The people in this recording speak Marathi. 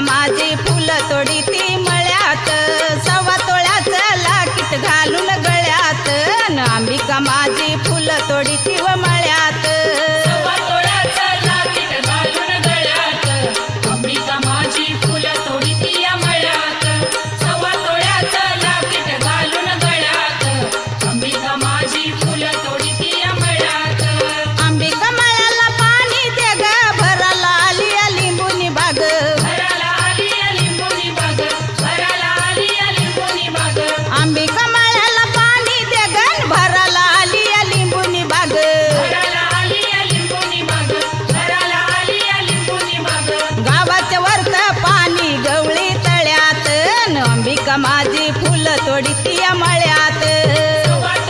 माझी फुलं तोडी ती मळ्यात सवा तोळ्याच लाकीत घालून गळ्यात. आंबिका माझी फुलं तोडी माझी फुल तोडतीया मळ्यात.